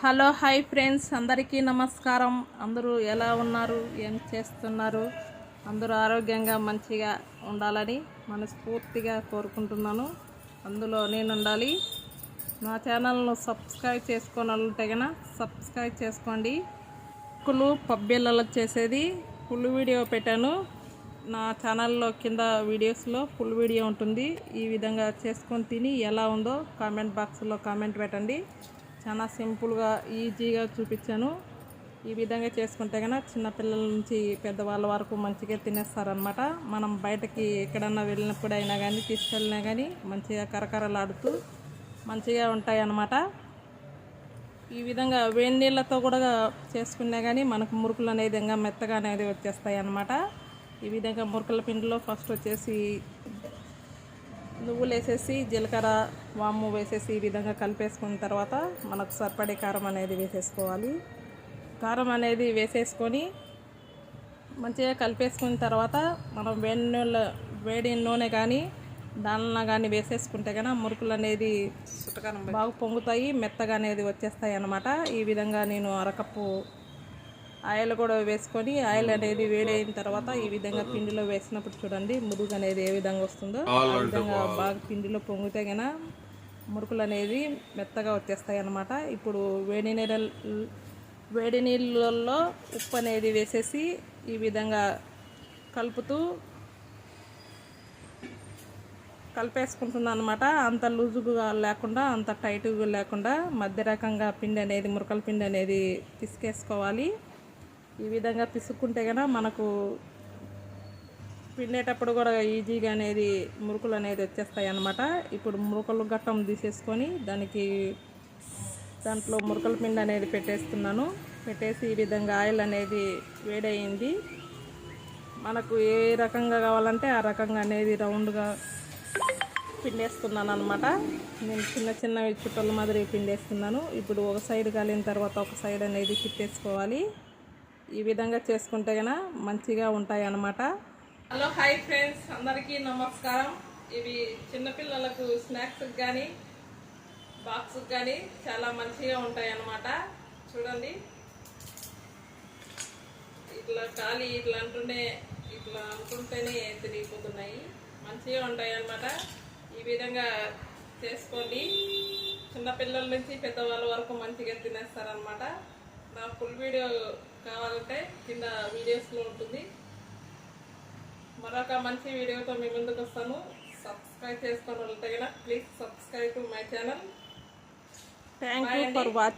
Hello hi friends. అందరికీ నమస్కారం. అందరూ ఎలా ఉన్నారు? ఏం చేస్తున్నారు? అందరూ ఆరోగ్యంగా మంచిగా ఉండాలని మనస్ఫూర్తిగా కోరుకుంటున్నాను. అందులో నేను ఉండాలి నా ఛానల్ను సబ్స్క్రైబ్ చేసుకోవాలంటే కనుక సబ్స్క్రైబ్ చేసుకోండి. కులు పబ్బిళ్ళలో చేసేది ఫుల్ వీడియో పెట్టాను. నా ఛానల్లో కింద వీడియోస్లో ఫుల్ వీడియో ఉంటుంది. ఈ విధంగా చేసుకొని తిని ఎలా ఉందో కామెంట్ బాక్స్లో కామెంట్ పెట్టండి. చాలా సింపుల్గా ఈజీగా చూపించాను. ఈ విధంగా చేసుకుంటే కనుక చిన్నపిల్లల నుంచి పెద్దవాళ్ళ వరకు మంచిగా తినేస్తారనమాట మనం బయటకి ఎక్కడన్నా వెళ్ళినప్పుడు అయినా కానీ తీసుకెళ్ళినా కానీ మంచిగా కరకరలాడుతూ మంచిగా ఉంటాయి అన్నమాట ఈ విధంగా వేడి నీళ్ళతో కూడా చేసుకున్నా కానీ మనకు మురుకులు అనేది ఇంకా మెత్తగా అనేది వచ్చేస్తాయి అన్నమాట ఈ విధంగా మురుకుల పిండిలో ఫస్ట్ వచ్చేసి నువ్వులు వేసేసి జీలకర్ర వాము వేసేసి ఈ విధంగా కలిపేసుకున్న తర్వాత మనకు సరిపడే కారం అనేది వేసేసుకోవాలి. కారం అనేది వేసేసుకొని మంచిగా కలిపేసుకున్న తర్వాత మనం వేడి నూనె వేడి నూనె కానీ దానిలో కానీ వేసేసుకుంటే కనుక మురుకులు అనేది బాగా పొంగుతాయి మెత్తగా అనేది వచ్చేస్తాయి అన్నమాట. ఈ విధంగా నేను అరకప్పు ఆయిల్ కూడా వేసుకొని ఆయిల్ అనేది వేడైన తర్వాత ఈ విధంగా పిండిలో వేసినప్పుడు చూడండి మురుగు అనేది ఏ విధంగా వస్తుందో ఆ విధంగా బాగా పిండిలో పొంగితే గన మురుకులు అనేది మెత్తగా వచ్చేస్తాయి అన్నమాట. ఇప్పుడు వేడి నీళ్ళ వేడి నీళ్ళల్లో ఉప్పు అనేది వేసేసి ఈ విధంగా కలుపుతూ కలిపేసుకుంటున్నాను అనమాట అంత లూజుగా లేకుండా అంత టైట్గా లేకుండా మధ్య రకంగా పిండి అనేది మురకల పిండి అనేది పిసికేసుకోవాలి. ఈ విధంగా పిసుక్కుంటే కనుక మనకు పిండేటప్పుడు కూడా ఈజీగా అనేది మురుకులు అనేది వచ్చేస్తాయి అన్నమాట. ఇప్పుడు మురుకలు గట్టం తీసేసుకొని దానికి దాంట్లో మురకల పిండి అనేది పెట్టేస్తున్నాను. పెట్టేసి ఈ విధంగా ఆయిల్ అనేది వేడయింది. మనకు ఏ రకంగా కావాలంటే ఆ రకంగా అనేది రౌండ్గా పిండేస్తున్నాను అనమాట నేను చిన్న చిన్న చుట్టల మాదిరి పిండేస్తున్నాను. ఇప్పుడు ఒక సైడ్ కాలిన తర్వాత ఒక సైడ్ అనేది తిప్పేసుకోవాలి ఈ విధంగా చేసుకుంటే కనుక మంచిగా ఉంటాయి అన్నమాట హలో హాయ్ ఫ్రెండ్స్. అందరికీ నమస్కారం. ఇవి చిన్నపిల్లలకు స్నాక్స్కి కానీ బాక్స్కి కానీ చాలా మంచిగా ఉంటాయి అన్నమాట చూడండి. ఇట్లా ఖాళీ ఇట్లా అంటుండే ఇట్లా అనుకుంటేనే తిరిగిపోతున్నాయి. మంచిగా ఉంటాయి అన్నమాట ఈ విధంగా చేసుకోండి. చిన్నపిల్లల నుంచి పెద్దవాళ్ళ వరకు మంచిగా తినేస్తారనమాట నా ఫుల్ వీడియో కావాలంటే కింద వీడియోస్లో ఉంటుంది. మరొక మంచి వీడియోతో మీ ముందుకు వస్తాను. సబ్స్క్రైబ్ చేసుకొని వెళ్తే please subscribe to my channel thank you for watching